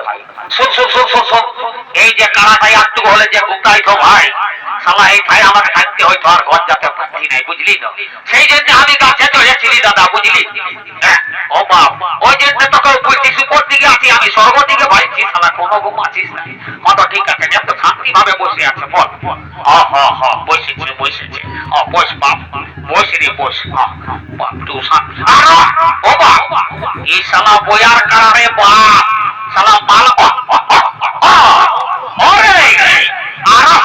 ভাই এই যে কারাটাই হলে যে ভাই। শালা এই ভাই আমার থাকতে হয়তো আর ঘর যেতে নাই বুঝলি তো? সেই জন্য আমি গাছে দাদা বুঝলি? হ্যাঁ, ও বাপ ওই জন্য তোকে উপর দিকে আছি আমি স্বর্গ দিকে ভাইছি শালা কোনো ঘুম আছিস না মা ঠিক আছে এত শান্তি ভাবে বসে আছে, বল। হ হ হ বসেছে বসেছে বস বাপ, বস রে, বস। বাপ শান্ত ও, বাপ। এই শালা বয়ার কারণে বাপ। শালা মাল আরও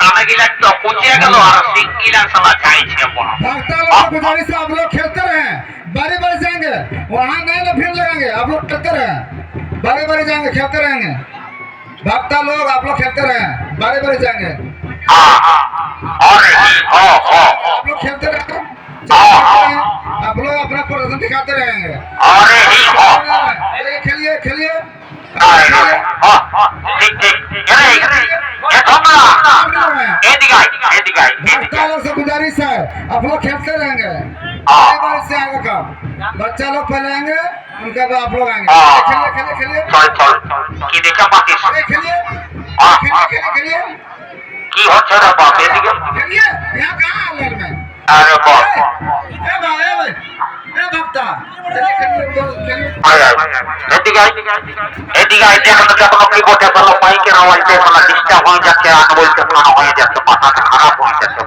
কানে গিলা তো পুচিয়ে গেল, আর সিঙ্গিলা শালা যাইছে, বাপ। बड़े बड़े जाएँगे, खेलते रहेंगे। भक्ता लोग, आप लोग खेलते रहे। बड़े बड़े जाएँगे। आप लोग खेलते रहे। आप लोग अपना प्रदर्शन दिखाते रहेंगे। खेलिए खेलिए। गुजारिश है। आप लोग खेलते रहेंगे। बारी बारी से आगे का बच्चा लोग पहले आएंगे उनके बाद आप लोग आएंगे खेलिए खेलिए खेलिए চল চল কি দেখা পাচ্ছিস अरे खेलिए खेलिए खेलिए खेलिए কি হচ্ছে রে বাপ এদিকে खेलिए यहाँ कहाँ आलर में আরে বাপ ए भाई ए भाई ए भक्ता चलिए खेलिए तो खेलिए আয় আয় এদিকে আয় এদিকে আয় দেখো তো কেমন কি বটে বলো মাইকের আওয়াজ দিয়ে কোনো ডিস্টার্ব হয়ে যাচ্ছে আর বলতে কোনো হয়ে যাচ্ছে মাথাটা খারাপ হয়ে যাচ্ছে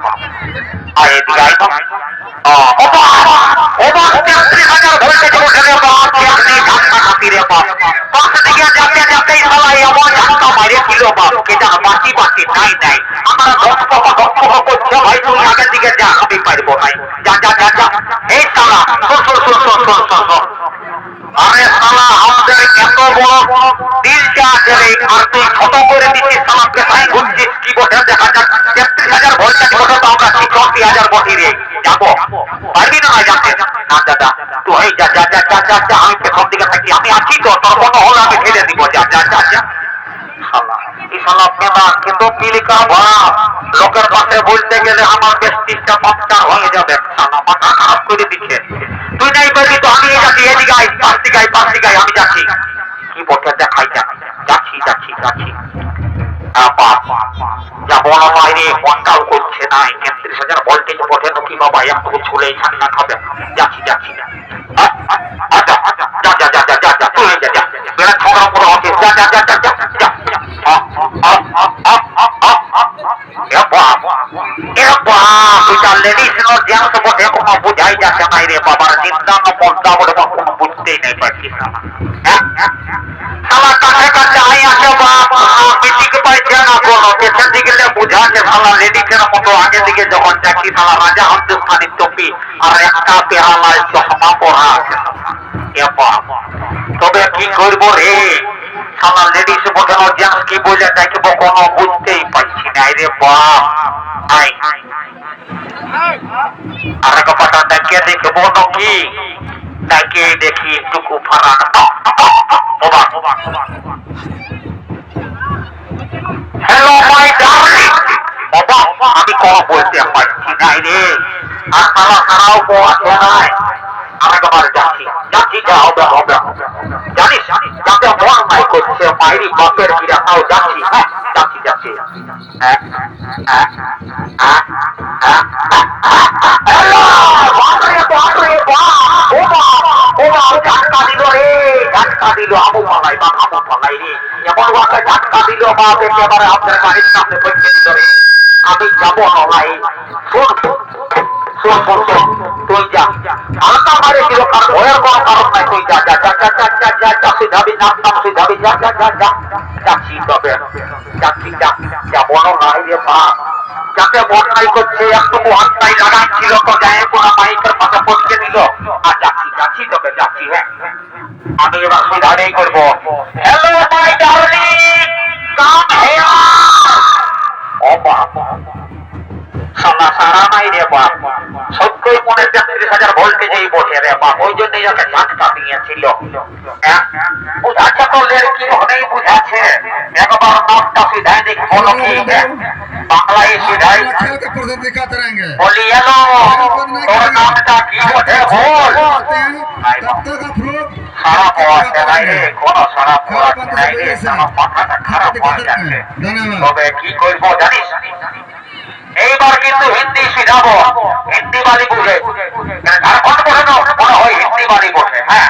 আরে শালা আমাদের এত বড় দিলটা পারবি কিন্তু পিলিকা লোকের পাশে বলতে গেলে আমার বেস্টিসটা পাঁচটা হয়ে যাবে। খারাপ করে দিচ্ছে। তুই নাই বলবি তো, আমি যাচ্ছি, এদিকে আমি যাচ্ছি। কি বটে, দেখাই যা। আচ্ছা আচ্ছা জেন্টস বটে কোনো বুঝাই যাচ্ছে রে বাবার চিন্তা পর্দা বলে বুঝতেই নেই পারছি মতো আগে দিকে যখন দেখি শালা রাজা হিন্দুস্তানি টপি আর একটা পেহালায় চশমা আছে তবে কি করব রে? লেডিস বোঝানো কি কোনো বুঝতেই পারছি না রে আর পাটা দেখে ওবা হ্যালো মাই আমি কোনো বলতে পারছি না রে আর সারাও কো আছে নাই আমি তোমার যাচ্ছি যাচ্ছি যা হবে হবে। জানিস যাতে মন নাই করছে মাইরি বাপের কিরা তাও যাচ্ছি হ্যাঁ যাচ্ছি যাচ্ছি হ্যাঁ হ্যাঁ হ্যাঁ হ্যাঁ ঝাটকা দিল আমু পালাই বা আমু পালাই রে ঝাটকা দিল বা আপনার গাড়ির সামনে দিল রে আমি যাব নলাই শোন করছে তো কোনো মাইকের দিল আর যাচ্ছি যাচ্ছি তবে, যাচ্ছি হ্যাঁ। আমি এবার করব। হ্যালো অবাক একবার নামটা সিধাই বাংলায় সিধাই বলি এইবার কিন্তু হিন্দি শিখাবো হিন্দি বাড়ি বুঝে ঝাড়খণ্ড বোঝানো মনে হয় হিন্দি বাড়ি বোঝে হ্যাঁ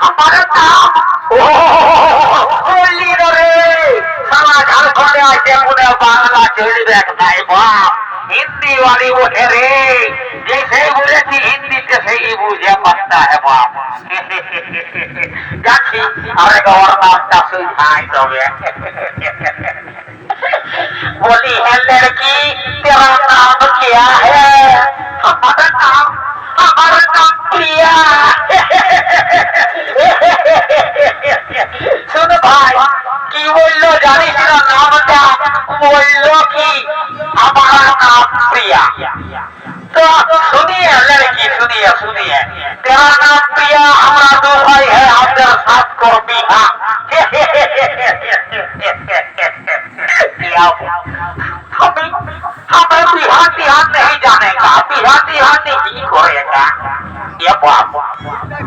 আমার নাম ও রে সারা ঝাড়খণ্ডে আছে মনে বাংলা চলবে এক ভাই বাপ हिंदी वाली वो है रे। जैसे बोले थी हिंदी जैसे ही बुझे पता है बाप। जाखी अरे तो गवर्नमेंट का सुझाई है तो बोली है, लड़की, तेरा नाम क्या है? हमारा नाम আমার নাম প্রিয়া শুনো ভাই কি বলল জানিস না নামটা বলল কি আমার নাম প্রিয়া তো শুনিয়ে हमें हमें बिहार बिहार नहीं जानेगा बिहार बिहार नहीं करेगा ये बाप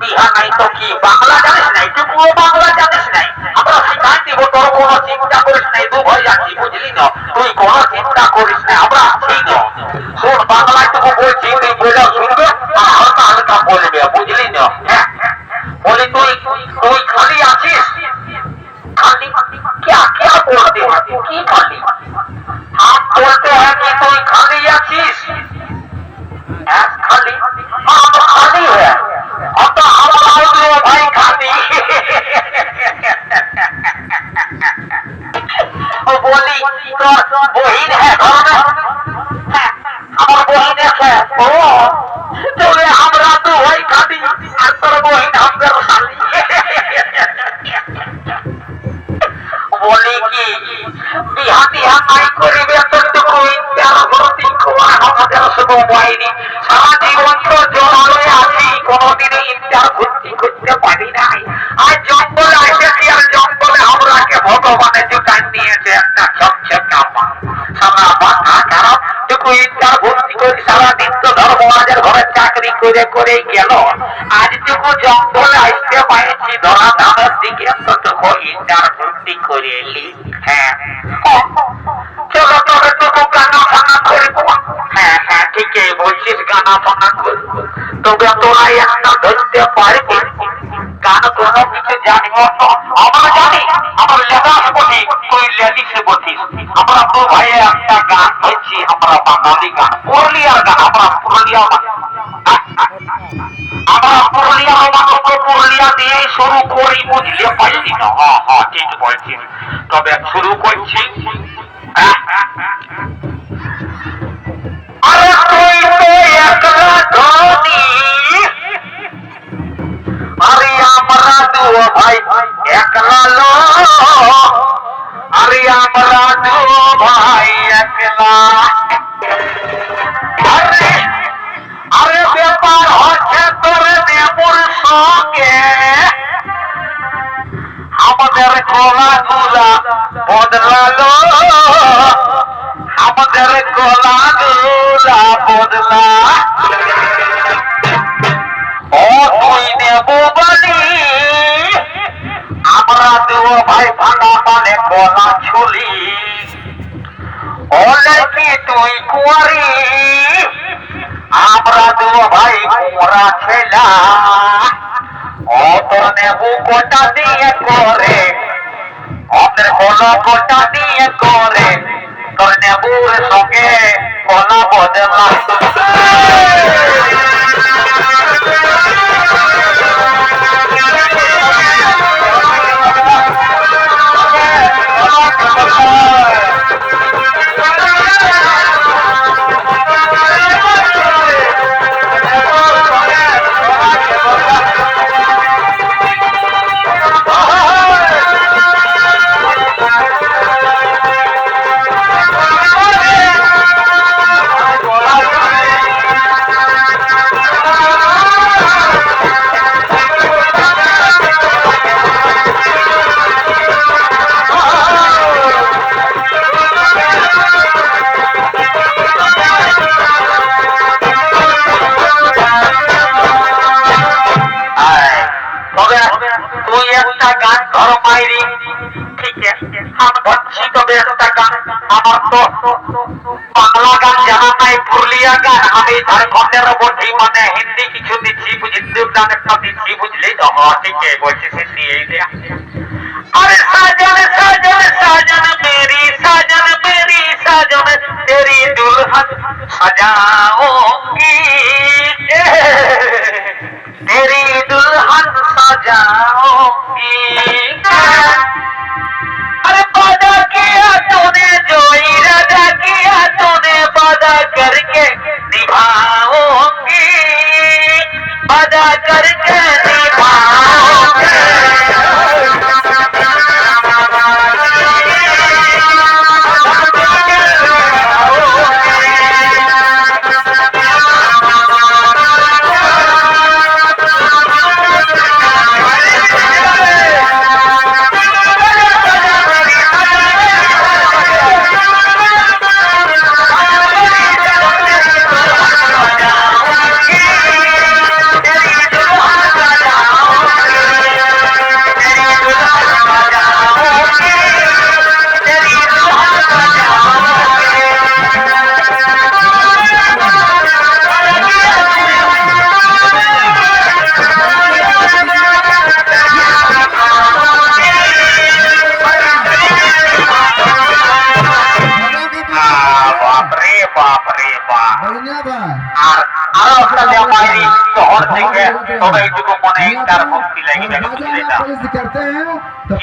বিহা নাই তো কি বাংলা জানিস নাই তুই পুরো বাংলা জানিস নাই আমরা শিখাই দিব তোর কোনো চিন্তা করিস নাই তুই ভয় যাচ্ছি বুঝলি না তুই কোনো চিন্তা করিস না আমরা আছি না শোন বাংলায় তোকে বলছি তুই বলে শুনবে আর হালকা হালকা বলবে বুঝলি না হ্যাঁ বলি তুই তুই খালি আছিস खाली क्या क्या बोलते हैं की खाली বলতে হয় তুই খালি আছিস। হ্যাঁ, হ্যাঁ, হ্যাঁ। আমরা তো ওই খালি, আর তোর বহিন আমরা খালি। বলি কি ভর্তি করতে পারি নাই। আর টুকু ইন্টার ভর্তি করি গেল। আজটুকু জঙ্গলে আসতে পাইছি ধরা ধামের ইন্টার ভর্তি করে হ্যাঁ। গানা হ্যাঁ হ্যাঁ আমরা জানি, আমার আমরা দু ভাইয়ে একটা গান হয়েছি আমরা বাঙালি গান। পুরুলিয়ার গান, আমরা পুরুলিয়া আমরা পুরুলিয়া শুরু করি বুঝলে পাইলি না। হ্যাঁ হ্যাঁ ঠিক বলছিস তবে শুরু করছি। আরে আমরা দু ভাই একলা লো আরে আমরা দু ভাই একলা আমাদের গলা গুলা বদলা। ও তুই নেব বলি আমরা দেব ভাই ভাঙা মানে গলা ছুলি। ও নাকি তুই কুয়ারি, আমরা দু ভাই মোরা ছেলা। ও তোর নেবু কোটা দিয়ে করে ওদের কলা কোটা দিয়ে করে? তোর নেবুর সঙ্গে কলা বদলা আয়, আমার তো বাংলা গান জানা নাই পুরুলিয়া গান আমি ঝাড়খণ্ডের বটি মানে হিন্দি কিছু দিচ্ছি বুঝি হিন্দি গান একটা দিচ্ছি বুঝলি তো হ্যাঁ ঠিক আছে বলছি হিন্দি এই যে अरे साजन साजन साजन मेरी साजन मेरी साजन तेरी दुल्हन सजाऊंगी तेरी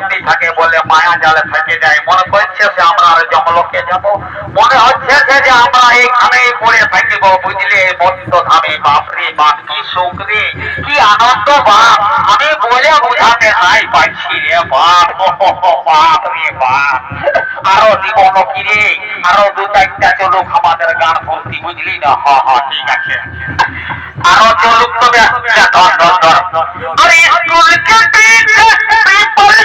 ইন্টার থাকে বলে মায়া জালে থেকে যায়। মনে করছে যে আমরা আর জমলোকে যাব। মনে হচ্ছে যে আমরা এইখানেই পড়ে থাকিব, বুঝলে? মস্ত ধামে বাপরে, বাপ, কি সুখ কি আনন্দ, বাপ? আমি বলে বুঝাতে নাই পারছি রে, বাপ। বাপ রে বাপ। আরও জীবন কি রে? আরও দু চারটা চলুক আমাদের গান ভর্তি বুঝলি না? হ হ, ঠিক আছে। আরও চলুক তবে আরে স্কুল কে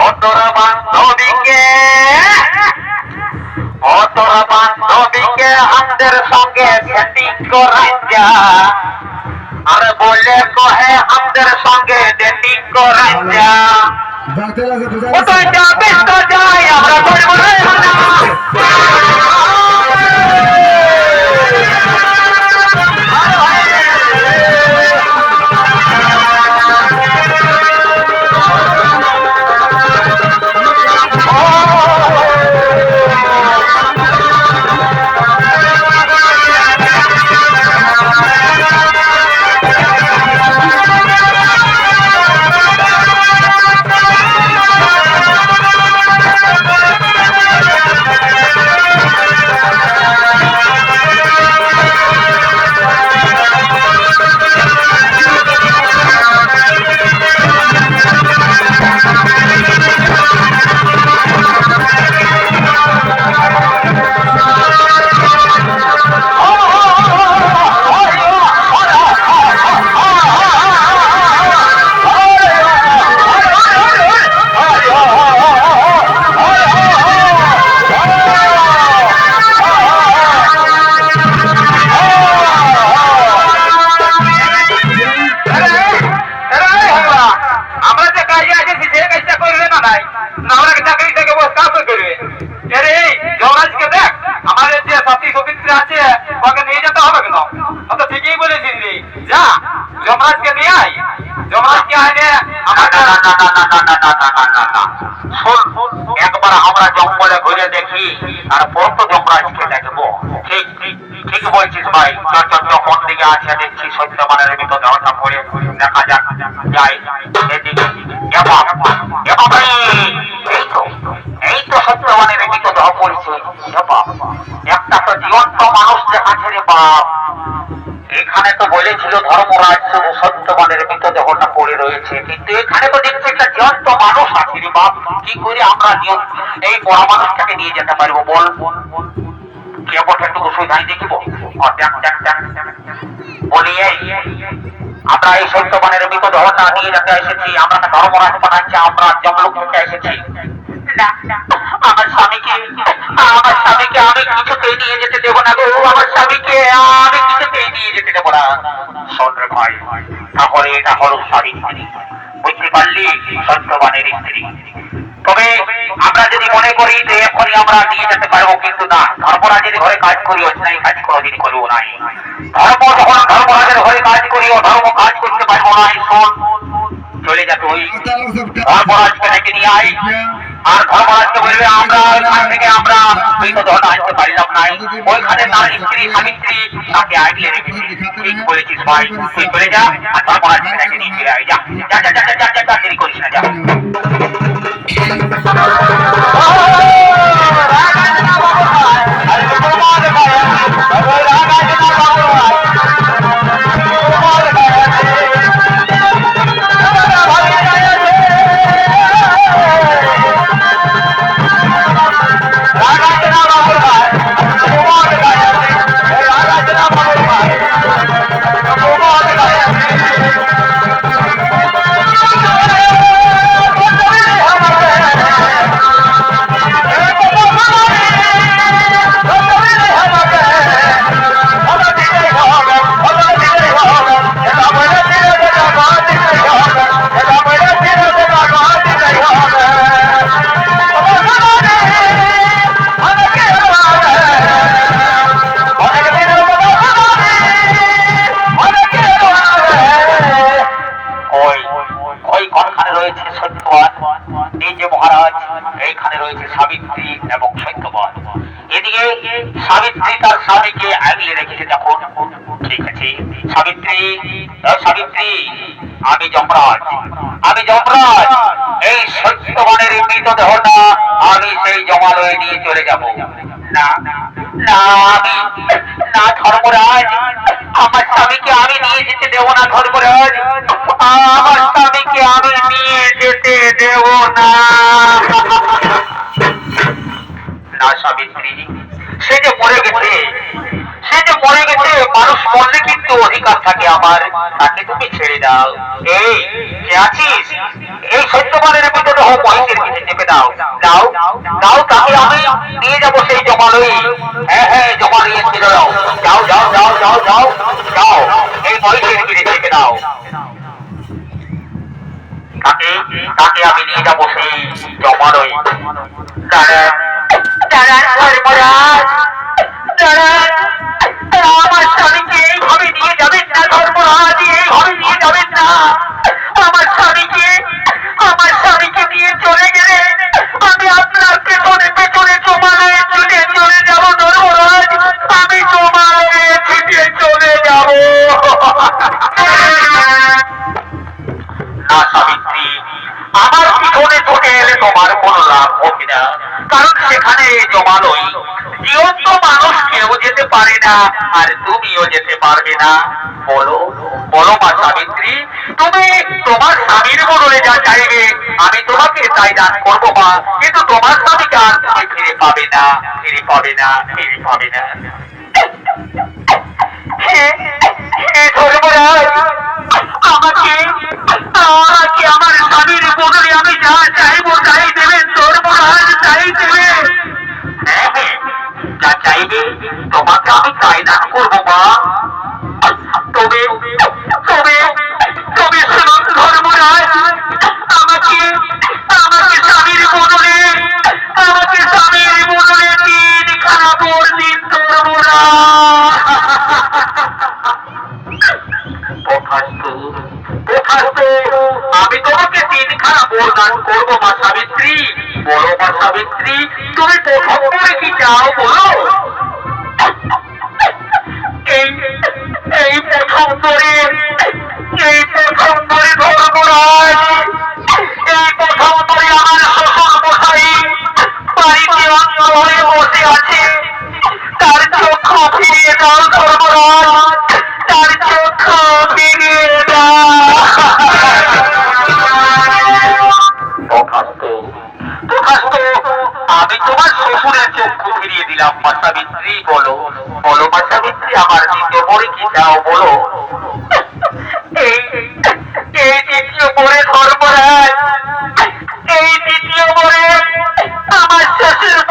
অতরা বান্ধবীকে অতরা আমাদের সঙ্গে সেটিং করাই যা আর বলে কহে আমাদের সঙ্গে সেটিং করাই যা ওটা যাবে আর তো যমরাজকে দেখব। ঠিক ঠিক বলছিস ভাই চঞ্চল কোন দিকে আছে, দেখছি সত্যমানের ভিতর দেওয়াটা পড়ে, দেখা যাক, যাই, এদিকে। একটা মানুষ এখানে তো বলেছিল ধর্মরাজ শুধু মৃতদেহটা পড়ে কিন্তু এখানে তো দেখছি একটা জীবন্ত মানুষ আছে। রে বাপ, কি করে আমরা এই বড় মানুষটাকে নিয়ে যেতে পারব বল? কেবলটা একটু সুবিধাই দেখিব। বলি আমরা এই সত্যবানের মৃতদেহটা নিয়ে যেতে এসেছি। আমরা ধর্মরাজ বানাচ্ছি, আমরা জমলোক থেকে এসেছি। আমার স্বামীকে আমার স্বামীকে আমি কিছুতেই নিয়ে যেতে দেবো না গো। আমার স্বামীকে আমি কিছুতেই নিয়ে যেতে দেবো না। শোন রে ভাই তাহলে এটা হল স্বাধীন বুঝতে পারলি, সত্যবানের স্ত্রী। তবে আমরা যদি মনে করি যে এখনই আমরা নিয়ে যেতে পারব, কিন্তু না, ধর্মরাজের ঘরে কাজ করি অন্যায় কাজ কোনোদিন করব নাই। ধর্ম যখন ধর্মরাজের ঘরে কাজ করি ও ধর্ম কাজ করতে পারব না শোন। চলে যাবে ওই ধর্মরাজকে ডেকে নিয়ে আয়। আর ধর্মরাজকে বলবে আমরা এখান থেকে আমরা ওই মৃত দেহটা আনতে পারলাম না ওইখানে তার স্ত্রী সাবিত্রী তাকে আগলে রেখেছে ঠিক বলেছিস ভাই। তুই চলে যা আর তারপর ছেলেটাকে নিয়ে ফিরে আয়। যা যা যা যা যা যা যা দেরি করিস না যা। এইখানে রয়েছে সাবিত্রী এবং সত্যবান এদিকে সাবিত্রী তার স্বামীকে আগলে রেখেছে যখন ঠিক আছে। সাবিত্রী সাবিত্রী, আমি যমরাজ। আমি যমরাজ। এই সত্যবানের মৃতদেহটা আমি সেই জমালয়ে নিয়ে চলে যাব। আমার স্বামীকে আমি নিয়ে যেতে দেব না, ধর্মরাজ। আমার স্বামীকে আমি নিয়ে যেতে দেব না। না সাবিত্রী সে যে মরে গেছে সে যে গেছে মানুষ মরলে কিন্তু অধিকার থাকে আমার তাকে তুমি ছেড়ে দাও এই কে আছিস এই সত্যবানের মৃতদেহ মহিষের পিঠে চেপে দাও দাও দাও তাকে আমি নিয়ে যাব সেই জমালই হ্যাঁ হ্যাঁ জমালই দাও যাও যাও যাও যাও যাও যাও এই মহিষের পিঠে চেপে দাও তাকে তাকে আমি নিয়ে যাব সেই জমালই দাঁড়ান দাঁড়ান ধর্মরাজ দাঁড়ান সেখানে জীবন্ত মানুষ কেউ যেতে পারে না, আর তুমিও যেতে পারবে না। বলো বলো মা সাবিত্রী, তুমি তোমার স্বামীর বদলে যা চাইবে, আমি তোমাকে তাই দান করব মা, কিন্তু তোমার স্বামীকে আর তুমি ফিরে পাবে না, ফিরে পাবে না, ফিরে পাবে না। আমাকে আমার স্বামীর বদলে আমি যা চাইব বরদান করব মা সাবিত্রী। বলো মা সাবিত্রী, তুমি প্রথম করে কি চাও বলো? এই এই প্রথম করে মা সাবিত্রী বলো বলো মা সাবিত্রী আমার দিকে মরে কি তাও বলো।